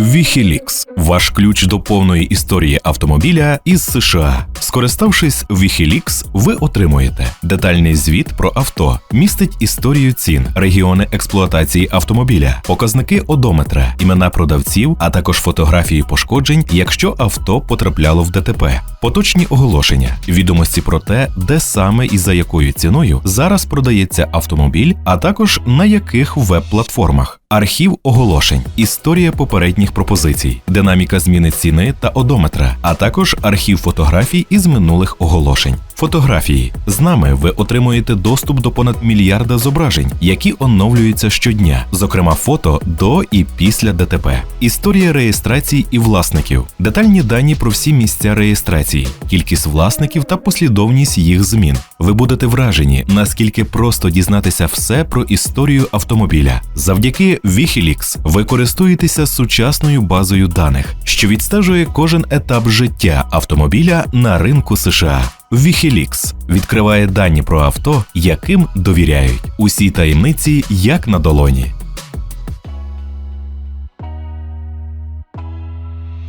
Wikileaks – ваш ключ до повної історії автомобіля із США. Скориставшись Wikileaks, ви отримуєте детальний звіт про авто, містить історію цін, регіони експлуатації автомобіля, показники одометра, імена продавців, а також фотографії пошкоджень, якщо авто потрапляло в ДТП, поточні оголошення, відомості про те, де саме і за якою ціною зараз продається автомобіль, а також на яких веб-платформах. Архів оголошень, історія попередніх пропозицій, динаміка зміни ціни та одометра, а також архів фотографій із минулих оголошень. Фотографії з нами ви отримуєте доступ до понад мільярда зображень, які оновлюються щодня, зокрема фото до і після ДТП, історія реєстрацій і власників, детальні дані про всі місця реєстрації, кількість власників та послідовність їх змін. Ви будете вражені, наскільки просто дізнатися все про історію автомобіля. Завдяки Wikileaks ви користуєтеся сучасною базою даних, що відстежує кожен етап життя автомобіля на ринку США. Wikileaks відкриває дані про авто, яким довіряють. Усі таємниці як на долоні.